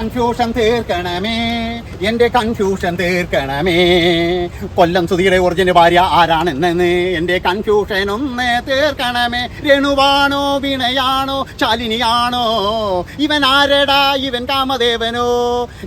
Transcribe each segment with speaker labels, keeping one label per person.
Speaker 1: Confusion തീർക്കണമേ. എന്റെ confusion തീർക്കണമേ. കൊല്ലം സുധീരെ ഒറിജിന് ഭാര്യ ആരാണെന്ന് എന്റെ കൺഫ്യൂഷൻ ഒന്ന് തീർക്കണമേ. രണുവാണോ വിണയാണോ ശാലിനിയാണോ? ഇവൻ ആരടാ? ഇവൻ കാമദേവനോ?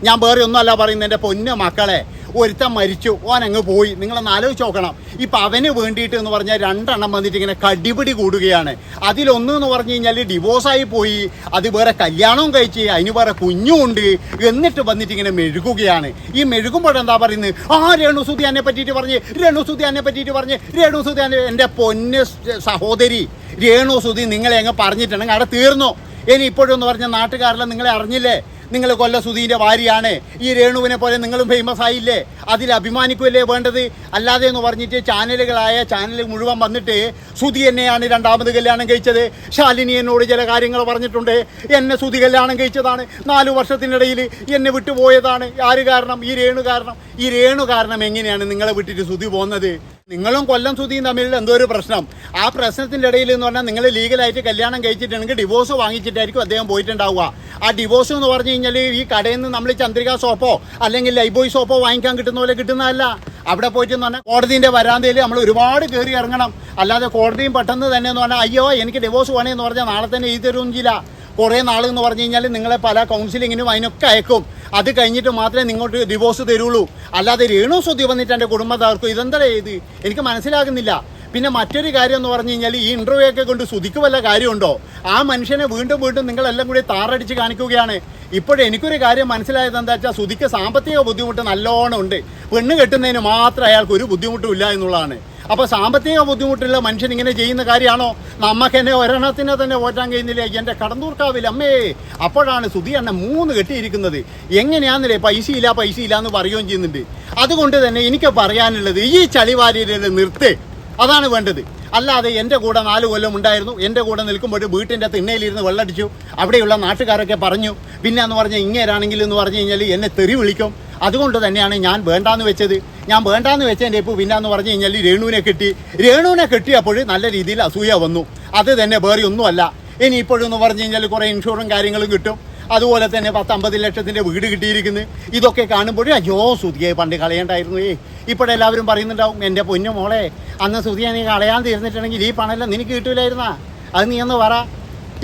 Speaker 1: ഞാൻ വേറെ ഒന്നുമല്ല പറയുന്നത് എന്റെ പൊന്നു മക്കളെ. ഒരുത്തൻ മരിച്ചു ഓൻ അങ്ങ് പോയി. നിങ്ങളൊന്ന് ആലോചിച്ച് നോക്കണം. ഇപ്പം അവന് വേണ്ടിയിട്ട് എന്ന് പറഞ്ഞാൽ രണ്ടെണ്ണം വന്നിട്ട് ഇങ്ങനെ കടിപിടി കൂടുകയാണ്. അതിലൊന്ന് എന്ന് പറഞ്ഞു കഴിഞ്ഞാൽ ഡിവോഴ്സായി പോയി. അത് വേറെ കല്യാണവും കഴിച്ച് അതിന് വേറെ കുഞ്ഞുമുണ്ട് എന്നിട്ട് വന്നിട്ട് ഇങ്ങനെ മെഴുകുകയാണ്. ഈ മെഴുകുമ്പോഴെന്താ പറയുന്നത്? ആ രേണു എന്നെ പറ്റിയിട്ട് പറഞ്ഞ് രേണു എന്നെ പറ്റിയിട്ട് പറഞ്ഞ് രേണു സുധിയാനെ എന്റെ പൊന്ന് സഹോദരി രേണു സുധി നിങ്ങളെ അങ്ങ് പറഞ്ഞിട്ടുണ്ടെങ്കിൽ അവിടെ തീർന്നു. ഇനി ഇപ്പോഴെന്ന് പറഞ്ഞ നാട്ടുകാരെല്ലാം നിങ്ങളെ അറിഞ്ഞില്ലേ? നിങ്ങൾ കൊല്ല സുധീന്റെ ഭാര്യയാണ്. ഈ രേണുവിനെ പോലെ നിങ്ങളും ഫേമസ് ആയില്ലേ? അതിൽ അഭിമാനിക്കുമല്ലേ വേണ്ടത്? അല്ലാതെ എന്ന് പറഞ്ഞിട്ട് ചാനലുകളായ ചാനൽ മുഴുവൻ വന്നിട്ട് സുധി എന്നെയാണ് രണ്ടാമത് കല്യാണം കഴിച്ചത്. ശാലിനി എന്നോട് ചില കാര്യങ്ങൾ പറഞ്ഞിട്ടുണ്ട്. എന്നെ സുധി കല്യാണം കഴിച്ചതാണ്. നാലു വർഷത്തിനിടയിൽ എന്നെ വിട്ടുപോയതാണ്. ആര് കാരണം? ഈ രേണു കാരണം. ഈ രേണു കാരണം എങ്ങനെയാണ് നിങ്ങളെ വിട്ടിട്ട് സുധി പോകുന്നത് നിങ്ങളും കൊല്ലം സുധിയും തമ്മിൽ എന്തോ ഒരു പ്രശ്നം. ആ പ്രശ്നത്തിന്റെ ഇടയിൽ എന്ന് പറഞ്ഞാൽ നിങ്ങൾ ലീഗലായിട്ട് കല്യാണം കഴിച്ചിട്ടുണ്ടെങ്കിൽ ഡിവോഴ്സ് വാങ്ങിച്ചിട്ടായിരിക്കും അദ്ദേഹം പോയിട്ടുണ്ടാവുക. ആ ഡിവോഴ്സ് എന്ന് പറഞ്ഞു കഴിഞ്ഞാൽ ഈ കടയിൽ നിന്ന് നമ്മൾ ചന്ദ്രിക സോപ്പോ അല്ലെങ്കിൽ ലൈബോയ് സോപ്പോ വാങ്ങിക്കാൻ കിട്ടുന്ന പോലെ കിട്ടുന്നതല്ല. അവിടെ പോയിട്ട് എന്ന് പറഞ്ഞാൽ കോടതിന്റെ വരാന്തയിൽ നമ്മൾ ഒരുപാട് കയറി ഇറങ്ങണം. അല്ലാതെ കോടതിയും പെട്ടെന്ന് തന്നെ എന്ന് പറഞ്ഞാൽ അയ്യോ എനിക്ക് ഡിവോഴ്സ് വേണമെന്ന് പറഞ്ഞാൽ നാളെ തന്നെ എഴുതി തരുമെങ്കിലാ കുറേ നാൾ എന്ന് പറഞ്ഞു കഴിഞ്ഞാൽ നിങ്ങളെ പല കൗൺസിലിങ്ങിനും അതിനൊക്കെ അയക്കും. അത് കഴിഞ്ഞിട്ട് മാത്രമേ നിങ്ങോട്ട് ഡിവോഴ്സ് തരുള്ളൂ. അല്ലാതെ രേണു സുധി വന്നിട്ട് എന്റെ കുടുംബം തകർക്കും ഇതെന്താ ഇത്? എനിക്ക് മനസ്സിലാകുന്നില്ല. പിന്നെ മറ്റൊരു കാര്യം എന്ന് പറഞ്ഞു കഴിഞ്ഞാൽ ഈ ഇന്റർവ്യൂ ഒക്കെ കൊണ്ട് സുധിക്ക് വല്ല കാര്യമുണ്ടോ? ആ മനുഷ്യനെ വീണ്ടും വീണ്ടും നിങ്ങളെല്ലാം കൂടി താറടിച്ച് കാണിക്കുകയാണ്. ഇപ്പോഴും എനിക്കൊരു കാര്യം മനസ്സിലായത് എന്താ വെച്ചാൽ സുധിക്ക് സാമ്പത്തിക ബുദ്ധിമുട്ട് നല്ലോണം ഉണ്ട്. പെണ്ണ് കെട്ടുന്നതിന് മാത്രം അയാൾക്ക് ഒരു ബുദ്ധിമുട്ടും ഇല്ല എന്നുള്ളതാണ്. അപ്പോൾ സാമ്പത്തിക ബുദ്ധിമുട്ടുള്ള മനുഷ്യൻ ഇങ്ങനെ ചെയ്യുന്ന കാര്യമാണോ? നമുക്ക് എന്നെ ഒരെണ്ണത്തിനെ തന്നെ ഓറ്റാൻ കഴിയുന്നില്ല. എന്റെ കടന്തൂർക്കാവിൽ അമ്മേ അപ്പോഴാണ് സുധി എന്നെ മൂന്ന് കെട്ടിയിരിക്കുന്നത്. എങ്ങനെയാണെന്നില്ലേ പൈസ ഇല്ല പൈസ ഇല്ല എന്ന് പറയുകയും ചെയ്യുന്നുണ്ട്. അതുകൊണ്ട് തന്നെ എനിക്ക് പറയാനുള്ളത് ഈ ചളിവാരിയിലെ നിർത്തേ. അതാണ് വേണ്ടത്. അല്ലാതെ എന്റെ കൂടെ നാല് കൊല്ലം ഉണ്ടായിരുന്നു. എന്റെ കൂടെ നിൽക്കുമ്പോൾ വീട്ടിന്റെ തിണ്ണയിലിരുന്ന് വെള്ളടിച്ചു. അവിടെയുള്ള നാട്ടുകാരൊക്കെ പറഞ്ഞു പിന്നെ എന്ന് പറഞ്ഞാൽ ഇങ്ങേരാണെങ്കിൽ എന്ന് പറഞ്ഞു കഴിഞ്ഞാൽ എന്നെ തെറി വിളിക്കും. അതുകൊണ്ട് തന്നെയാണ് ഞാൻ വേണ്ടാന്ന് വെച്ചത്. ഞാൻ വേണ്ടാന്ന് വെച്ചതിന്റെ ഇപ്പോൾ പിന്നെ എന്ന് പറഞ്ഞു കഴിഞ്ഞാൽ രേണുവിനെ കെട്ടി. രേണുവിനെ കെട്ടിയപ്പോൾ നല്ല രീതിയിൽ അസൂയ വന്നു. അത് തന്നെ വേറെ ഒന്നുമല്ല. ഇനി എന്ന് പറഞ്ഞു കഴിഞ്ഞാൽ കുറേ ഇൻഷുറും കാര്യങ്ങളും കിട്ടും. അതുപോലെ തന്നെ പത്തമ്പത് ലക്ഷത്തിന്റെ വീട് കിട്ടിയിരിക്കുന്നു. ഇതൊക്കെ കാണുമ്പോഴേ അയ്യോ സുതിയെ പണ്ട് കളയണ്ടായിരുന്നു. ഏ ഇപ്പോഴെല്ലാവരും പറയുന്നുണ്ടാവും എന്റെ പൊന്നു മോളെ അന്ന് സുതിയെ നീ കളയാൻ തീർന്നിട്ടുണ്ടെങ്കിൽ ഈ പണമെല്ലാം നിനക്ക് കിട്ടൂലായിരുന്നാ. അത് നീ ഒന്ന് പറ.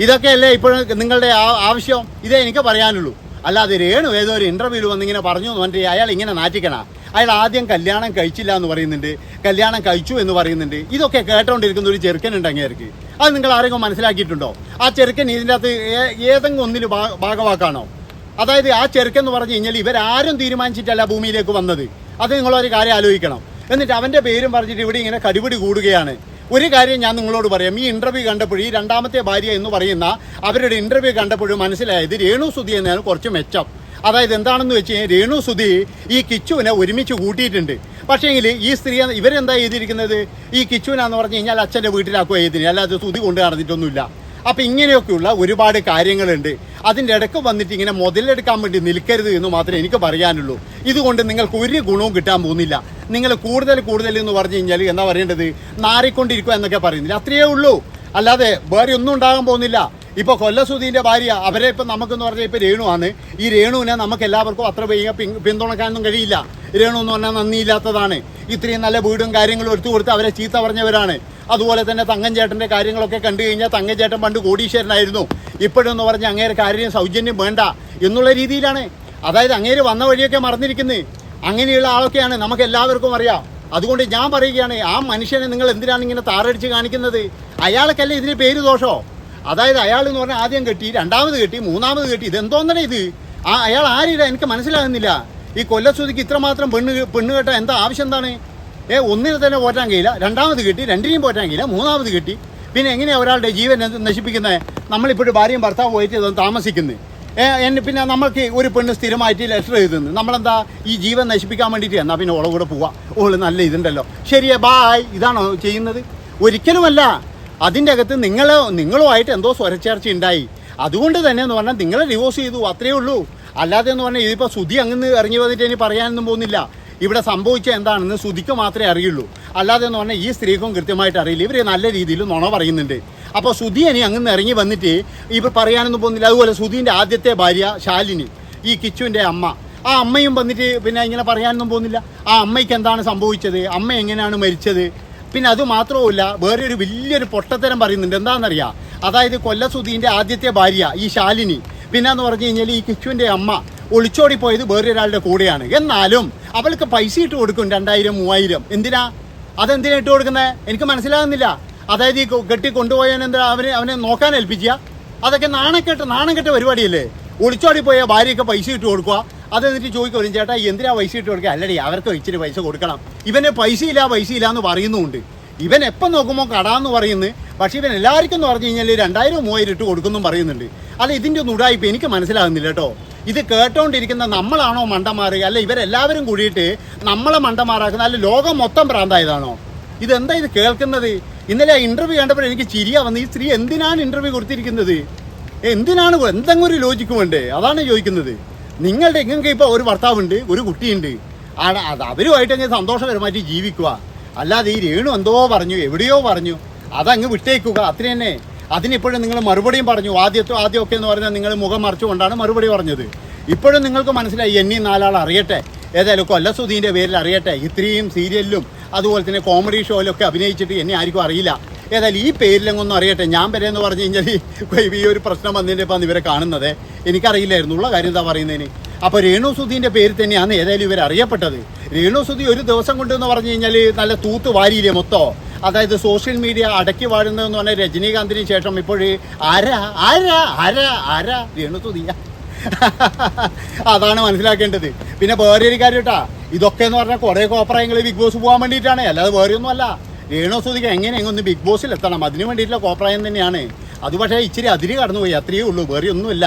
Speaker 1: ഇതൊക്കെയല്ലേ ഇപ്പോഴും നിങ്ങളുടെ ആവശ്യം? ഇതേ എനിക്ക് പറയാനുള്ളൂ. അല്ലാതെ രേണു ഏതോ ഒരു ഇന്റർവ്യൂവിൽ വന്നിങ്ങനെ പറഞ്ഞു എന്ന് പറഞ്ഞിട്ട് അയാൾ ഇങ്ങനെ നാറ്റിക്കണ. അയാൾ ആദ്യം കല്യാണം കഴിച്ചില്ല എന്ന് പറയുന്നുണ്ട് കല്യാണം കഴിച്ചു എന്ന് പറയുന്നുണ്ട്. ഇതൊക്കെ കേട്ടോണ്ടിരിക്കുന്ന ഒരു ചെറുക്കനുണ്ട് അങ്ങേർക്ക് അത് നിങ്ങൾ ആരെങ്കിലും മനസ്സിലാക്കിയിട്ടുണ്ടോ? ആ ചെറുക്കൻ ഇതിന്റെ അകത്ത് ഏതെങ്കിലും ഒന്നിൽ ഭാഗവാക്കാണോ? അതായത് ആ ചെറുക്കൻ എന്ന് പറഞ്ഞു കഴിഞ്ഞാൽ ഇവരാരും തീരുമാനിച്ചിട്ടല്ല ഭൂമിയിലേക്ക് വന്നത്. അത് നിങ്ങളൊരു കാര്യം ആലോചിക്കണം. എന്നിട്ട് അവന്റെ പേരും പറഞ്ഞിട്ട് ഇവിടെ ഇങ്ങനെ കടിപിടി കൂടുകയാണ്. ഒരു കാര്യം ഞാൻ നിങ്ങളോട് പറയാം. ഈ ഇന്റർവ്യൂ കണ്ടപ്പോൾ ഈ രണ്ടാമത്തെ ഭാര്യ എന്ന് പറയുന്ന അവരുടെ ഇന്റർവ്യൂ കണ്ടപ്പോഴും മനസ്സിലായത് രേണു സുധി എന്നാണ് കുറച്ച് മെച്ചം. അതായത് എന്താണെന്ന് വെച്ച് കഴിഞ്ഞാൽ രേണു സുധി ഈ കിച്ചുവിനെ ഒരുമിച്ച് കൂട്ടിയിട്ടുണ്ട്. പക്ഷേങ്കിൽ ഈ സ്ത്രീ ഇവരെന്താ എഴുതിയിരിക്കുന്നത്? ഈ കിച്ചുവിനാന്ന് പറഞ്ഞു കഴിഞ്ഞാൽ അച്ഛന്റെ വീട്ടിലാക്കുക എഴുതിന് അല്ലാതെ സുധി കൊണ്ട് നടന്നിട്ടൊന്നുമില്ല. അപ്പം ഇങ്ങനെയൊക്കെയുള്ള ഒരുപാട് കാര്യങ്ങളുണ്ട്. അതിന്റെ ഇടയ്ക്ക് വന്നിട്ട് ഇങ്ങനെ മുതലെടുക്കാൻ വേണ്ടി നിൽക്കരുത് എന്ന് മാത്രമേ എനിക്ക് പറയാനുള്ളൂ. ഇതുകൊണ്ട് നിങ്ങൾക്ക് ഒരു ഗുണവും കിട്ടാൻ പോകുന്നില്ല. നിങ്ങൾ കൂടുതൽ കൂടുതൽ എന്ന് പറഞ്ഞു കഴിഞ്ഞാൽ എന്താ പറയേണ്ടത്? നാറിക്കൊണ്ടിരിക്കുക എന്നൊക്കെ പറയുന്നില്ല. അത്രയേ ഉള്ളൂ. അല്ലാതെ വേറെ ഒന്നും ഉണ്ടാകാൻ പോകുന്നില്ല. ഇപ്പൊ കൊല്ലസുധീന്റെ ഭാര്യ അവരെ ഇപ്പൊ നമുക്കെന്ന് പറഞ്ഞാൽ ഇപ്പൊ രേണുവാണ്. ഈ രേണുവിനെ നമുക്ക് എല്ലാവർക്കും അത്ര പിന്തുണക്കാനൊന്നും കഴിയില്ല. രേണു എന്ന് പറഞ്ഞാൽ നന്ദിയില്ലാത്തതാണ്. ഇത്രയും നല്ല വീടും കാര്യങ്ങളും എടുത്തു കൊടുത്ത് അവരെ ചീത്ത പറഞ്ഞവരാണ്. അതുപോലെ തന്നെ തങ്കഞ്ചേട്ടന്റെ കാര്യങ്ങളൊക്കെ കണ്ടു കഴിഞ്ഞാൽ തങ്കഞ്ചേട്ടൻ പണ്ട് കോടീശ്വരനായിരുന്നു. ഇപ്പോഴെന്ന് പറഞ്ഞാൽ അങ്ങേരെ കാര്യം സൗജന്യം വേണ്ട എന്നുള്ള രീതിയിലാണ്. അതായത് അങ്ങേര് വന്ന വഴിയൊക്കെ മറന്നിരിക്കുന്നത് അങ്ങനെയുള്ള ആളൊക്കെയാണ് നമുക്ക് എല്ലാവർക്കും അറിയാം. അതുകൊണ്ട് ഞാൻ പറയുകയാണ് ആ മനുഷ്യനെ നിങ്ങൾ എന്തിനാണ് ഇങ്ങനെ താറടിച്ച് കാണിക്കുന്നത്? അയാൾക്കല്ലേ ഇതിന് പേര് ദോഷോ? അതായത് അയാൾ എന്ന് പറഞ്ഞാൽ ആദ്യം കെട്ടി രണ്ടാമത് കെട്ടി മൂന്നാമത് കെട്ടി. ഇത് ഇതെന്തോന്നണേ ഇത്? ആ അയാൾ ആരില്ല എനിക്ക് മനസ്സിലാകുന്നില്ല. ഈ കൊല്ലശ്രുതിക്ക് ഇത്രമാത്രം പെണ്ണ് പെണ്ണ് കെട്ട എന്താ ആവശ്യം എന്താണ്? ഏ ഒന്നിനെ തന്നെ പോറ്റാൻ കഴിയില്ല. രണ്ടാമത് കെട്ടി രണ്ടിനെയും പോറ്റാൻ കഴിയില്ല. മൂന്നാമത് കെട്ടി. പിന്നെ എങ്ങനെയാണ് ഒരാളുടെ ജീവൻ നശിപ്പിക്കുന്നത് നമ്മളിപ്പോഴും ഭാര്യയും ഭർത്താവ് പോയിട്ട് താമസിക്കുന്നത് എന്നെ പിന്നെ നമ്മൾക്ക് ഒരു പെണ്ണ് സ്ഥിരമായിട്ട് ലെറ്റർ എഴുതുന്നു. നമ്മളെന്താ ഈ ജീവൻ നശിപ്പിക്കാൻ വേണ്ടിയിട്ട് എന്നാൽ പിന്നെ ഓളെ കൂടെ പോവാം. ഓൾ നല്ല ഇതുണ്ടല്ലോ. ശരിയാ ബായ് ഇതാണോ ചെയ്യുന്നത്? ഒരിക്കലുമല്ല. അതിന്റെ അകത്ത് നിങ്ങൾ നിങ്ങളുമായിട്ട് എന്തോ സ്വരച്ചേർച്ച ഉണ്ടായി. അതുകൊണ്ട് തന്നെ എന്ന് പറഞ്ഞാൽ നിങ്ങളെ ഡിവോഴ്സ് ചെയ്തു അത്രയേ ഉള്ളൂ. അല്ലാതെ എന്ന് പറഞ്ഞാൽ ഇതിപ്പോൾ സുധി അങ്ങനെ ഇറങ്ങി വന്നിട്ട് ഇനി പറയാനൊന്നും പോകുന്നില്ല. ഇവിടെ സംഭവിച്ച എന്താണെന്ന് സുധിക്ക് മാത്രമേ അറിയുള്ളൂ. അല്ലാതെ എന്ന് പറഞ്ഞാൽ ഈ സ്ത്രീക്കും കൃത്യമായിട്ട് അറിയില്ല. ഇവർ നല്ല രീതിയിൽ നുണ പറയുന്നുണ്ട്. അപ്പോൾ സുധി ഇനി അങ്ങനെ ഇറങ്ങി വന്നിട്ട് ഇവർ പറയാനൊന്നും പോകുന്നില്ല. അതുപോലെ സുധീന്റെ ആദ്യത്തെ ഭാര്യ ശാലിനി ഈ കിച്ചുവിന്റെ അമ്മ. ആ അമ്മയും വന്നിട്ട് പിന്നെ ഇങ്ങനെ പറയാനൊന്നും പോകുന്നില്ല. ആ അമ്മയ്ക്ക് എന്താണ് സംഭവിച്ചത്? അമ്മ എങ്ങനെയാണ് മരിച്ചത്? പിന്നെ അത് മാത്രവുമല്ല വേറെ ഒരു വലിയൊരു പൊട്ടത്തരം പറയുന്നുണ്ട്. എന്താണെന്നറിയാ? അതായത് കൊല്ലസുധീന്റെ ആദ്യത്തെ ഭാര്യ ഈ ശാലിനി. പിന്നെ എന്ന് പറഞ്ഞു കഴിഞ്ഞാൽ ഈ കിച്ചുവിന്റെ അമ്മ ഒളിച്ചോടി പോയത് വേറൊരാളുടെ കൂടെയാണ്. എന്നാലും അവൾക്ക് പൈസ ഇട്ട് കൊടുക്കും രണ്ടായിരം മൂവായിരം. എന്തിനാ? അതെന്തിനാ ഇട്ട് കൊടുക്കുന്നത് എനിക്ക് മനസ്സിലാകുന്നില്ല. അതായത് ഈ കെട്ടി കൊണ്ടുപോയവൻ എന്താ അവനെ അവനെ നോക്കാൻ ഏൽപ്പിക്കുക അതൊക്കെ നാണക്കെട്ട് നാണം പരിപാടിയല്ലേ? ഒളിച്ചോടി പോയ ഭാര്യയൊക്കെ പൈസ ഇട്ട് കൊടുക്കുക അത് എന്നിട്ട് ചോദിക്കും ചേട്ടാ എന്തിനാ പൈസ ഇട്ട് കൊടുക്കുക? അല്ലടി അവർക്ക് ഇച്ചിരി പൈസ കൊടുക്കണം. ഇവന് പൈസ ഇല്ല പൈസ ഇല്ല എന്ന് പറയുന്നുണ്ട്. ഇവൻ എപ്പം നോക്കുമ്പോൾ കടാന്ന് പറയുന്നു? പക്ഷേ ഇവൻ എല്ലാവർക്കും എന്ന് പറഞ്ഞു കഴിഞ്ഞാൽ രണ്ടായിരം മൂവായിരം ഇട്ട് കൊടുക്കുന്നു പറയുന്നുണ്ട്. അല്ല ഇതിന്റെ ഒന്നും ഉടായ്പ എനിക്ക് മനസ്സിലാകുന്നില്ല കേട്ടോ. ഇത് കേട്ടോണ്ടിരിക്കുന്ന നമ്മളാണോ മണ്ടന്മാർ അല്ല ഇവരെല്ലാവരും കൂടിയിട്ട് നമ്മളെ മണ്ടമാറാക്കുന്ന അല്ല ലോകം മൊത്തം പ്രാന്തായതാണോ ഇതെന്താ ഇത് കേൾക്കുന്നത്? ഇന്നലെ ആ ഇന്റർവ്യൂ കണ്ടപ്പോൾ എനിക്ക് ചിരിയാ വന്നത് ഈ സ്ത്രീ എന്തിനാണ് ഇന്റർവ്യൂ കൊടുത്തിരിക്കുന്നത്? എന്തിനാണ് എന്തെങ്കിലും ഒരു ലോജിക്കും വേണ്ടേ അതാണ് ചോദിക്കുന്നത്. നിങ്ങളുടെ എങ്ങനെ ഇപ്പോൾ ഒരു ഭർത്താവുണ്ട് ഒരു കുട്ടിയുണ്ട്. ആണ് അത് അവരുമായിട്ട് അങ്ങ് സന്തോഷപരമായിട്ട് ജീവിക്കുക. അല്ലാതെ ഈ രേണു എന്തോ പറഞ്ഞു എവിടെയോ പറഞ്ഞു. അതങ്ങ് വിട്ടേക്കുക. അത്ര തന്നെ. അതിനിപ്പോഴും നിങ്ങൾ മറുപടിയും പറഞ്ഞു. ആദ്യത്തെ ആദ്യമൊക്കെ എന്ന് പറഞ്ഞാൽ നിങ്ങൾ മുഖം മറച്ചുകൊണ്ടാണ് മറുപടി പറഞ്ഞത്. ഇപ്പോഴും നിങ്ങൾക്ക് മനസ്സിലായി എന്നീ നാലാൾ അറിയട്ടെ. ഏതായാലും കൊല്ലസുധീന്റെ പേരിൽ അറിയട്ടെ. ഇത്രയും സീരിയലിലും അതുപോലെ തന്നെ കോമഡി ഷോയിലൊക്കെ അഭിനയിച്ചിട്ട് എന്നെ ആർക്കും അറിയില്ല. ഏതായാലും ഈ പേരിലെങ്ങൊന്നും അറിയട്ടെ. ഞാൻ വരെ പറഞ്ഞു കഴിഞ്ഞാൽ ഈ- ഒരു പ്രശ്നം വന്നതിന്റെ ഇപ്പം ഇവരെ കാണുന്നത്. എനിക്കറിയില്ലായിരുന്നു. ഉള്ള കാര്യം എന്താ പറയുന്നതിന്? അപ്പോൾ രേണു സുധീന്റെ പേര് തന്നെയാണ് ഏതായാലും ഇവർ അറിയപ്പെട്ടത്. രേണു സുധി ഒരു ദിവസം കൊണ്ടെന്ന് പറഞ്ഞു കഴിഞ്ഞാൽ നല്ല തൂത്ത് വാരിയില്ലേ മൊത്തം? അതായത് സോഷ്യൽ മീഡിയ അടക്കി വാഴുന്നതെന്ന് പറഞ്ഞാൽ രജനീകാന്തിന് ശേഷം ഇപ്പോൾ ആരാ? ആരാ? ആരാ? ആരാ? രേണു സുധിയ. അതാണ് മനസ്സിലാക്കേണ്ടത്. പിന്നെ വേറെ ഒരു കാര്യം കേട്ടാ ഇതൊക്കെ എന്ന് പറഞ്ഞാൽ കുറേ കോപ്രായങ്ങൾ ബിഗ് ബോസ് പോകാൻ വേണ്ടിയിട്ടാണ്. അല്ലാതെ വേറെ ഒന്നും അല്ല രേണു സുധിക്ക് എങ്ങനെ ഒന്ന് ബിഗ് ബോസിൽ എത്തണം? അതിന് വേണ്ടിയിട്ടുള്ള കോപ്രായം തന്നെയാണ്. അത് പക്ഷേ ഇച്ചിരി അതിരി കടന്നുപോയി അത്രയേ ഉള്ളൂ വേറെ ഒന്നുമില്ല.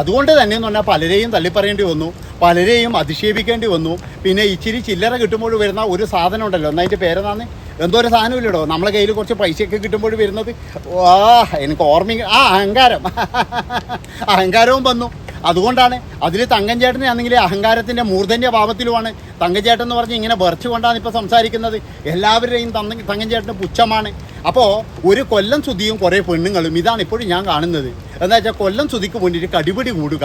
Speaker 1: അതുകൊണ്ട് തന്നെ എന്ന് പറഞ്ഞാൽ പലരെയും തള്ളിപ്പറയേണ്ടി വന്നു പലരെയും അധിക്ഷേപിക്കേണ്ടി വന്നു. പിന്നെ ഇച്ചിരി ചില്ലറ കിട്ടുമ്പോൾ വരുന്ന ഒരു സാധനം ഉണ്ടല്ലോ എന്നതിന്റെ പേരെന്നാന്ന് എന്തോ ഒരു സാധനം ഇല്ലടോ നമ്മളെ കയ്യിൽ കുറച്ച് പൈസയൊക്കെ കിട്ടുമ്പോൾ വരുന്നത്. വാ എനിക്ക് ഓർമ്മ ആ അഹങ്കാരം. അഹങ്കാരവും വന്നു. അതുകൊണ്ടാണ് അതിൽ തങ്കഞ്ചേട്ടനെ ആണെങ്കിൽ അഹങ്കാരത്തിന്റെ മൂർധന്യ ഭാവത്തിലുമാണ്. തങ്കഞ്ചേട്ടൻ എന്ന് പറഞ്ഞ് ഇങ്ങനെ വെറച്ചുകൊണ്ടാണ് കൊണ്ടാണ് ഇപ്പോൾ സംസാരിക്കുന്നത്. എല്ലാവരുടെയും തങ്ക തങ്കഞ്ചേട്ടന് പുച്ഛമാണ്. അപ്പോൾ ഒരു കൊല്ലം സുതിയും കുറേ പെണ്ണുങ്ങളും ഇതാണ് ഇപ്പോഴും ഞാൻ കാണുന്നത്. എന്താ വെച്ചാൽ കൊല്ലം സുതിക്ക് വേണ്ടിയിട്ട് കടിപിടി കൂടുക.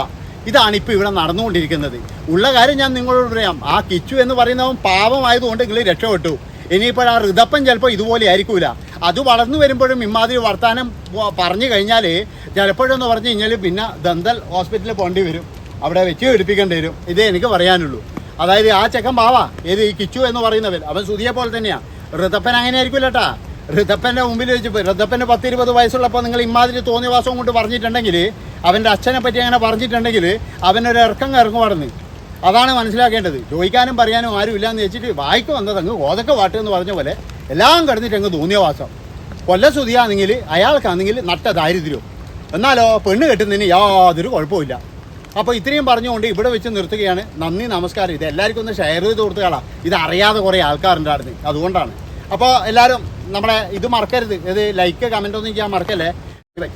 Speaker 1: ഇതാണ് ഇപ്പോൾ ഇവിടെ നടന്നുകൊണ്ടിരിക്കുന്നത്. ഉള്ള കാര്യം ഞാൻ നിങ്ങളോട് പറയാം. ആ കിച്ചു എന്ന് പറയുന്നവൻ പാവമായതുകൊണ്ട് നിങ്ങൾ രക്ഷപ്പെട്ടു. ഇനിയിപ്പോൾ ആ ഋതപ്പൻ ചിലപ്പോൾ ഇതുപോലെ ആയിരിക്കൂല. അത് വളർന്നു വരുമ്പോഴും ഇമാതിരി വർത്താനം പ- പറഞ്ഞു കഴിഞ്ഞാൽ ചിലപ്പോഴെന്ന് പറഞ്ഞു കഴിഞ്ഞാൽ പിന്നെ ദന്തൽ ഹോസ്പിറ്റലിൽ പോകേണ്ടി വരും. അവിടെ വെച്ച് പിടിപ്പിക്കേണ്ടി വരും. ഇതേ എനിക്ക് പറയാനുള്ളൂ. അതായത് ആ ചെക്കൻ പാവാ. ഏത് ഈ കിച്ചു എന്ന് പറയുന്നവൻ. അവൻ സുതിയെ പോലെ തന്നെയാണ് ഋതപ്പൻ അങ്ങനെ ആയിരിക്കില്ല കേട്ടാ ഋതപ്പന്റെ മുമ്പിൽ വെച്ച് ഋതപ്പന് പത്തിരുപത് വയസ്സുള്ളപ്പോൾ നിങ്ങൾ ഇമാതിരി തോന്നിയവാസവും കൊണ്ട് പറഞ്ഞിട്ടുണ്ടെങ്കിൽ അവന്റെ അച്ഛനെ പറ്റി അങ്ങനെ പറഞ്ഞിട്ടുണ്ടെങ്കിൽ അവനൊരു ഇറക്കം ഇറങ്ങുമായിരുന്നു അതാണ് മനസ്സിലാക്കേണ്ടത്. ചോദിക്കാനും പറയാനും ആരും എന്ന് വെച്ചിട്ട് വായിക്ക് വന്നത് അങ്ങ് വാട്ട് എന്ന് പറഞ്ഞ പോലെ എല്ലാം കിടന്നിട്ട് അങ്ങ് തോന്നിയവാസം കൊല്ലസുതിയാണെങ്കിൽ അയാൾക്കാണെങ്കിൽ നട്ട ദാരിദ്ര്യവും. എന്നാലോ പെണ്ണ് കെട്ടുന്നതിന് യാതൊരു കുഴപ്പമില്ല അപ്പോൾ ഇത്രയും പറഞ്ഞുകൊണ്ട് ഇവിടെ വെച്ച് നിർത്തുകയാണ്. നന്ദി നമസ്കാരം. ഇത് എല്ലാവർക്കും ഒന്ന് ഷെയർ ചെയ്ത് കൊടുത്തുകളാ ഇത് അറിയാതെ കുറേ ആൾക്കാരുണ്ടായിരുന്നു. അതുകൊണ്ടാണ്. അപ്പോൾ എല്ലാവരും നമ്മളെ ഇത് മറക്കരുത്. ഇത് ലൈക്ക് കമന്റ് ഒന്നും ചെയ്യാൻ മറക്കല്ലേ? ബൈ